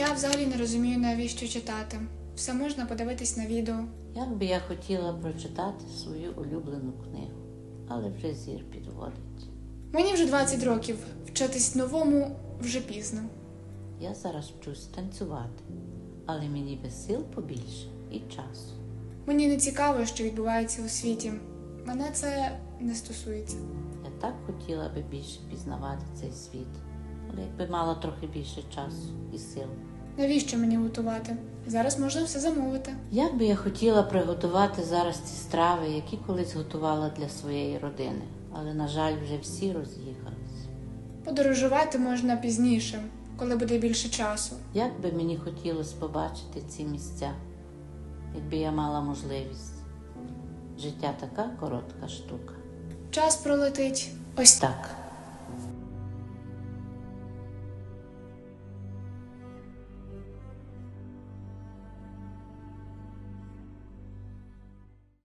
Я взагалі не розумію, навіщо читати. Все можна подивитись на відео. Як би я хотіла прочитати свою улюблену книгу, але вже зір підводить. Мені вже 20 років. Вчитись новому вже пізно. Я зараз вчусь танцювати, але мені би сил побільше і часу. Мені не цікаво, що відбувається у світі. Мене це не стосується. Я так хотіла би більше пізнавати цей світ, але якби мала трохи більше часу і сил. Навіщо мені готувати? Зараз можна все замовити. Як би я хотіла приготувати зараз ці страви, які колись готувала для своєї родини, але, на жаль, вже всі роз'їхались. Подорожувати можна пізніше, коли буде більше часу. Як би мені хотілося побачити ці місця, якби я мала можливість. Життя така коротка штука. Час пролетить ось так. Так,